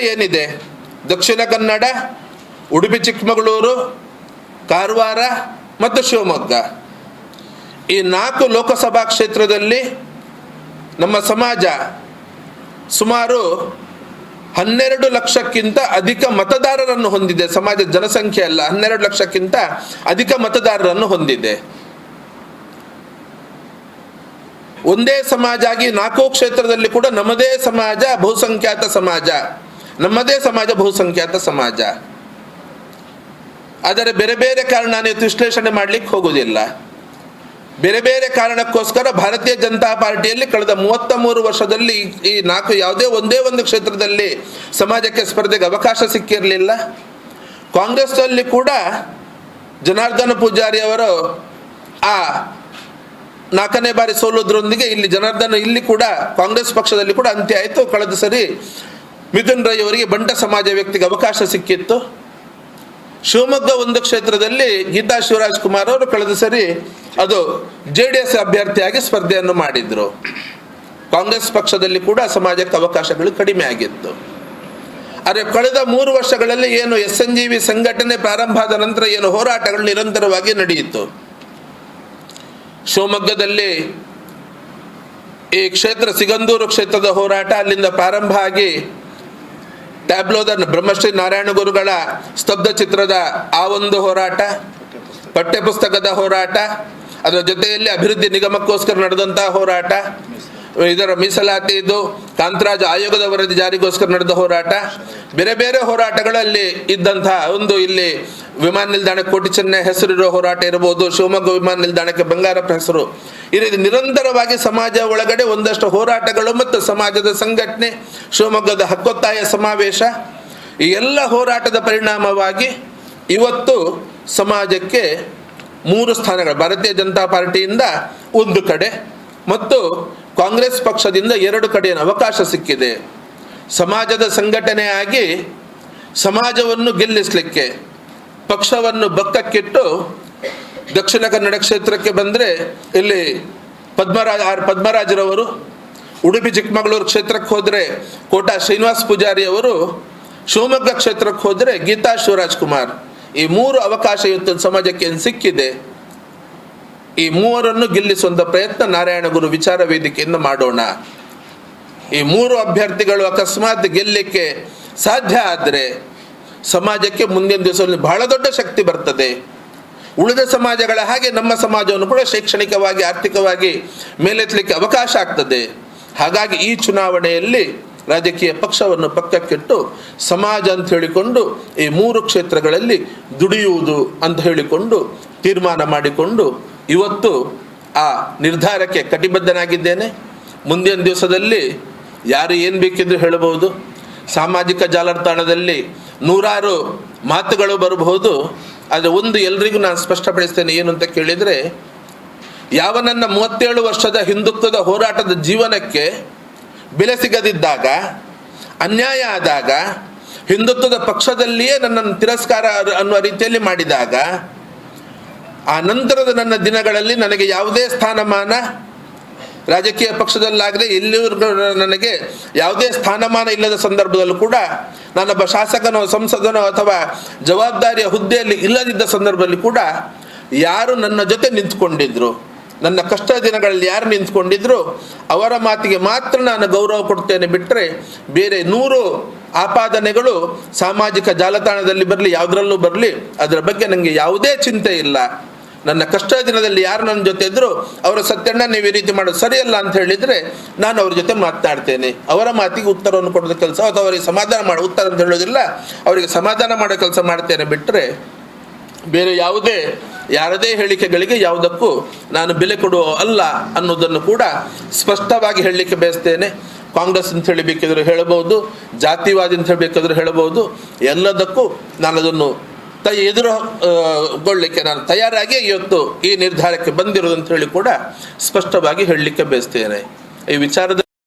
ಏನಿದೆ? ದಕ್ಷಿಣ ಕನ್ನಡ, ಉಡುಪಿ, ಚಿಕ್ಕಮಗಳೂರು, ಕಾರವಾರ ಮತ್ತು ಶಿವಮೊಗ್ಗ. ಈ ನಾಲ್ಕು ಲೋಕಸಭಾ ಕ್ಷೇತ್ರದಲ್ಲಿ ನಮ್ಮ ಸಮಾಜ ಸುಮಾರು ಹನ್ನೆರಡು ಲಕ್ಷಕ್ಕಿಂತ ಅಧಿಕ ಮತದಾರರನ್ನು ಹೊಂದಿದೆ. ಸಮಾಜ ಜನಸಂಖ್ಯೆ ಅಲ್ಲ, ಹನ್ನೆರಡು ಲಕ್ಷಕ್ಕಿಂತ ಅಧಿಕ ಮತದಾರರನ್ನು ಹೊಂದಿದೆ. ಒಂದೇ ಸಮಾಜ ಆಗಿ ನಾಲ್ಕು ಕ್ಷೇತ್ರದಲ್ಲಿ ಕೂಡ ನಮ್ಮದೇ ಸಮಾಜ ಬಹುಸಂಖ್ಯಾತ ಸಮಾಜ. ನಮ್ಮದೇ ಸಮಾಜ ಬಹುಸಂಖ್ಯಾತ ಸಮಾಜ. ಆದರೆ ಬೇರೆ ಬೇರೆ ಕಾರಣ ನೀವು ವಿಶ್ಲೇಷಣೆ ಮಾಡ್ಲಿಕ್ಕೆ ಹೋಗುವುದಿಲ್ಲ ಬೇರೆ ಬೇರೆ ಕಾರಣಕ್ಕೋಸ್ಕರ ಭಾರತೀಯ ಜನತಾ ಪಾರ್ಟಿಯಲ್ಲಿ ಕಳೆದ ಮೂವತ್ತ ಮೂರು ವರ್ಷದಲ್ಲಿ ಈ ನಾಲ್ಕು ಯಾವುದೇ ಒಂದೇ ಒಂದು ಕ್ಷೇತ್ರದಲ್ಲಿ ಸಮಾಜಕ್ಕೆ ಸ್ಪರ್ಧೆಗೆ ಅವಕಾಶ ಸಿಕ್ಕಿರಲಿಲ್ಲ. ಕಾಂಗ್ರೆಸ್ನಲ್ಲಿ ಕೂಡ ಜನಾರ್ದನ ಪೂಜಾರಿ ಅವರು ಆ ನಾಲ್ಕನೇ ಬಾರಿ ಸೋಲೋದ್ರೊಂದಿಗೆ ಇಲ್ಲಿ ಜನಾರ್ದನ ಇಲ್ಲಿ ಕೂಡ ಕಾಂಗ್ರೆಸ್ ಪಕ್ಷದಲ್ಲಿ ಕೂಡ ಅಂತ್ಯ ಆಯಿತು. ಕಳೆದ ಸರಿ ಮಿಥುನ್ ರೈ ಅವರಿಗೆ ಬಂಟ ಸಮಾಜ ವ್ಯಕ್ತಿಗೆ ಅವಕಾಶ ಸಿಕ್ಕಿತ್ತು. ಶಿವಮೊಗ್ಗ ಒಂದು ಕ್ಷೇತ್ರದಲ್ಲಿ ಗೀತಾ ಶಿವರಾಜ್ ಕುಮಾರ್ ಅವರು ಕಳೆದ ಸರಿ ಅದು ಜೆ ಡಿ ಎಸ್ ಅಭ್ಯರ್ಥಿಯಾಗಿ ಸ್ಪರ್ಧೆಯನ್ನು ಮಾಡಿದ್ರು. ಕಾಂಗ್ರೆಸ್ ಪಕ್ಷದಲ್ಲಿ ಕೂಡ ಸಮಾಜಕ್ಕೆ ಅವಕಾಶಗಳು ಕಡಿಮೆ ಆಗಿತ್ತು. ಆದರೆ ಕಳೆದ ಮೂರು ವರ್ಷಗಳಲ್ಲಿ ಏನು ಎಸ್ ಎನ್ ಜಿ ವಿ ಸಂಘಟನೆ ಪ್ರಾರಂಭ ಆದ ನಂತರ ಏನು ಹೋರಾಟಗಳು ನಿರಂತರವಾಗಿ ನಡೆಯಿತು. ಶಿವಮೊಗ್ಗದಲ್ಲಿ ಈ ಕ್ಷೇತ್ರ ಸಿಗಂದೂರು ಕ್ಷೇತ್ರದ ಹೋರಾಟ ಅಲ್ಲಿಂದ ಪ್ರಾರಂಭ ಆಗಿ ಟ್ಯಾಬ್ಲೋದ ಬ್ರಹ್ಮಶ್ರೀ ನಾರಾಯಣ ಗುರುಗಳ ಸ್ತಬ್ಧ ಚಿತ್ರದ ಆ ಒಂದು ಹೋರಾಟ, ಪಠ್ಯಪುಸ್ತಕದ ಹೋರಾಟ, ಅದರ ಜೊತೆಯಲ್ಲಿ ಅಭಿವೃದ್ಧಿ ನಿಗಮಕ್ಕೋಸ್ಕರ ನಡೆದಂತಹ ಹೋರಾಟ ಇದರ ಮೀಸಲಾತಿ ಇದು. ಕಾಂತರಾಜ ಆಯೋಗದ ವರದಿ ಜಾರಿಗೋಸ್ಕರ ನಡೆದ ಹೋರಾಟ. ಬೇರೆ ಬೇರೆ ಹೋರಾಟಗಳಲ್ಲಿ ಇದ್ದಂತಹ ಒಂದು ಇಲ್ಲಿ ವಿಮಾನ ನಿಲ್ದಾಣ ಕೋಟಿ ಚೆನ್ನ ಹೆಸರಿರೋ ಹೋರಾಟ ಇರಬಹುದು ಶಿವಮೊಗ್ಗ ವಿಮಾನ ನಿಲ್ದಾಣಕ್ಕೆ ಬಂಗಾರಪ್ಪ ಹೆಸರು. ಈ ರೀತಿ ನಿರಂತರವಾಗಿ ಸಮಾಜ ಒಳಗಡೆ ಒಂದಷ್ಟು ಹೋರಾಟಗಳು ಮತ್ತು ಸಮಾಜದ ಸಂಘಟನೆ, ಶಿವಮೊಗ್ಗದ ಹಕ್ಕೊತ್ತಾಯ ಸಮಾವೇಶ, ಈ ಎಲ್ಲ ಹೋರಾಟದ ಪರಿಣಾಮವಾಗಿ ಇವತ್ತು ಸಮಾಜಕ್ಕೆ ಮೂರು ಸ್ಥಾನಗಳು. ಭಾರತೀಯ ಜನತಾ ಪಾರ್ಟಿಯಿಂದ ಒಂದು ಕಡೆ ಮತ್ತು ಕಾಂಗ್ರೆಸ್ ಪಕ್ಷದಿಂದ ಎರಡು ಕಡೆಯ ಅವಕಾಶ ಸಿಕ್ಕಿದೆ. ಸಮಾಜದ ಸಂಘಟನೆಯಾಗಿ ಸಮಾಜವನ್ನು ಗೆಲ್ಲಿಸಲಿಕ್ಕೆ, ಪಕ್ಷವನ್ನು ಬಕ್ಕಕ್ಕಿಟ್ಟು ದಕ್ಷಿಣ ಕನ್ನಡ ಕ್ಷೇತ್ರಕ್ಕೆ ಬಂದರೆ ಇಲ್ಲಿ ಪದ್ಮರಾಜ ಆರ್ ಪದ್ಮರಾಜರವರು, ಉಡುಪಿ ಚಿಕ್ಕಮಗಳೂರು ಕ್ಷೇತ್ರಕ್ಕೆ ಹೋದರೆ ಕೋಟಾ ಶ್ರೀನಿವಾಸ್ ಪೂಜಾರಿ ಅವರು, ಶಿವಮೊಗ್ಗ ಕ್ಷೇತ್ರಕ್ಕೆ ಹೋದರೆ ಗೀತಾ ಶಿವರಾಜ್ ಕುಮಾರ್. ಈ ಮೂರು ಅವಕಾಶ ಇವತ್ತು ಸಮಾಜಕ್ಕೆ ಏನು ಸಿಕ್ಕಿದೆ? ಈ ಮೂವರನ್ನು ಗೆಲ್ಲಿಸುವಂತ ಪ್ರಯತ್ನ ನಾರಾಯಣ ಗುರು ವಿಚಾರ ವೇದಿಕೆಯಿಂದ ಮಾಡೋಣ. ಈ ಮೂರು ಅಭ್ಯರ್ಥಿಗಳು ಅಕಸ್ಮಾತ್ ಗೆಲ್ಲಕ್ಕೆ ಸಾಧ್ಯ ಆದರೆ ಸಮಾಜಕ್ಕೆ ಮುಂದಿನ ದಿವಸದಲ್ಲಿ ಬಹಳ ದೊಡ್ಡ ಶಕ್ತಿ ಬರ್ತದೆ. ಉಳಿದ ಸಮಾಜಗಳ ಹಾಗೆ ನಮ್ಮ ಸಮಾಜವನ್ನು ಕೂಡ ಶೈಕ್ಷಣಿಕವಾಗಿ, ಆರ್ಥಿಕವಾಗಿ ಮೇಲೆತ್ತಲಿಕ್ಕೆ ಅವಕಾಶ ಆಗ್ತದೆ. ಹಾಗಾಗಿ ಈ ಚುನಾವಣೆಯಲ್ಲಿ ರಾಜಕೀಯ ಪಕ್ಷವನ್ನು ಪಕ್ಕಕ್ಕಿಟ್ಟು ಸಮಾಜ ಅಂತ ಹೇಳಿಕೊಂಡು ಈ ಮೂರು ಕ್ಷೇತ್ರಗಳಲ್ಲಿ ದುಡಿಯುವುದು ಅಂತ ಹೇಳಿಕೊಂಡು ತೀರ್ಮಾನ ಮಾಡಿಕೊಂಡು ಇವತ್ತು ಆ ನಿರ್ಧಾರಕ್ಕೆ ಕಟಿಬದ್ಧನಾಗಿದ್ದೇನೆ. ಮುಂದಿನ ದಿವಸದಲ್ಲಿ ಯಾರು ಏನು ಬೇಕಿದ್ರು ಹೇಳಬಹುದು. ಸಾಮಾಜಿಕ ಜಾಲತಾಣದಲ್ಲಿ ನೂರಾರು ಮಾತುಗಳು ಬರಬಹುದು. ಆದರೆ ಒಂದು ಎಲ್ರಿಗೂ ನಾನು ಸ್ಪಷ್ಟಪಡಿಸ್ತೇನೆ ಏನು ಅಂತ ಕೇಳಿದರೆ, ಯಾವ ನನ್ನ ಮೂವತ್ತೇಳು ವರ್ಷದ ಹಿಂದುತ್ವದ ಹೋರಾಟದ ಜೀವನಕ್ಕೆ ಬೆಲೆ ಸಿಗದಿದ್ದಾಗ, ಅನ್ಯಾಯ ಆದಾಗ, ಹಿಂದುತ್ವದ ಪಕ್ಷದಲ್ಲಿಯೇ ನನ್ನನ್ನು ತಿರಸ್ಕಾರ ಅನ್ನುವ ರೀತಿಯಲ್ಲಿ ಮಾಡಿದಾಗ ಆ ನಂತರದ ನನ್ನ ದಿನಗಳಲ್ಲಿ ನನಗೆ ಯಾವುದೇ ಸ್ಥಾನಮಾನ ರಾಜಕೀಯ ಪಕ್ಷದಲ್ಲಾಗದೆ ಇಲ್ಲಿವರೆಗೂ ನನಗೆ ಯಾವುದೇ ಸ್ಥಾನಮಾನ ಇಲ್ಲದ ಸಂದರ್ಭದಲ್ಲೂ ಕೂಡ ನಾನೊಬ್ಬ ಶಾಸಕನೋ, ಸಂಸದನೋ ಅಥವಾ ಜವಾಬ್ದಾರಿಯ ಹುದ್ದೆಯಲ್ಲಿ ಇಲ್ಲದಿದ್ದ ಸಂದರ್ಭದಲ್ಲಿ ಕೂಡ ಯಾರು ನನ್ನ ಜೊತೆ ನಿಂತ್ಕೊಂಡಿದ್ರು? ನನ್ನ ಕಷ್ಟ ದಿನಗಳಲ್ಲಿ ಯಾರು ನಿಂತ್ಕೊಂಡಿದ್ರು, ಅವರ ಮಾತಿಗೆ ಮಾತ್ರ ನಾನು ಗೌರವ ಕೊಡ್ತೇನೆ ಬಿಟ್ಟರೆ ಬೇರೆ ನೂರು ಆಪಾದನೆಗಳು ಸಾಮಾಜಿಕ ಜಾಲತಾಣದಲ್ಲಿ ಬರಲಿ, ಯಾವುದರಲ್ಲೂ ಬರಲಿ, ಅದರ ಬಗ್ಗೆ ನನಗೆ ಯಾವುದೇ ಚಿಂತೆ ಇಲ್ಲ. ನನ್ನ ಕಷ್ಟ ದಿನದಲ್ಲಿ ಯಾರು ನನ್ನ ಜೊತೆ ಇದ್ರು, ಅವರ ಸತ್ಯಣ್ಣ ನೀವು ಈ ರೀತಿ ಮಾಡೋದು ಸರಿಯಲ್ಲ ಅಂತ ಹೇಳಿದ್ರೆ ನಾನು ಅವ್ರ ಜೊತೆ ಮಾತನಾಡ್ತೇನೆ. ಅವರ ಮಾತಿಗೆ ಉತ್ತರವನ್ನು ಕೊಡೋದ ಕೆಲಸ, ಅಥವಾ ಅವರಿಗೆ ಸಮಾಧಾನ ಮಾಡೋ, ಉತ್ತರ ಅಂತ ಹೇಳೋದಿಲ್ಲ, ಅವರಿಗೆ ಸಮಾಧಾನ ಮಾಡೋ ಕೆಲಸ ಮಾಡ್ತೇನೆ ಬಿಟ್ಟರೆ ಬೇರೆ ಯಾವುದೇ ಯಾರದೇ ಹೇಳಿಕೆಗಳಿಗೆ ಯಾವುದಕ್ಕೂ ನಾನು ಬೆಲೆ ಕೊಡುವ ಅಲ್ಲ ಅನ್ನೋದನ್ನು ಕೂಡ ಸ್ಪಷ್ಟವಾಗಿ ಹೇಳಲಿಕ್ಕೆ ಬಯಸ್ತೇನೆ. ಕಾಂಗ್ರೆಸ್ ಅಂತ ಹೇಳಿ ಬೇಕಿದ್ರೆ ಹೇಳಬಹುದು ಜಾತಿವಾದಿ ಅಂತ ಹೇಳಬೇಕಾದ್ರೆ ಹೇಳಬಹುದು ಎಲ್ಲದಕ್ಕೂ ನಾನು ಅದನ್ನು ತ ಎದುರು ಆ, ನಾನು ತಯಾರಾಗಿ ಇವತ್ತು ಈ ನಿರ್ಧಾರಕ್ಕೆ ಬಂದಿರೋದು ಅಂತ ಹೇಳಿ ಕೂಡ ಸ್ಪಷ್ಟವಾಗಿ ಹೇಳಲಿಕ್ಕೆ ಬಯಸ್ತೇನೆ. ಈ ವಿಚಾರದ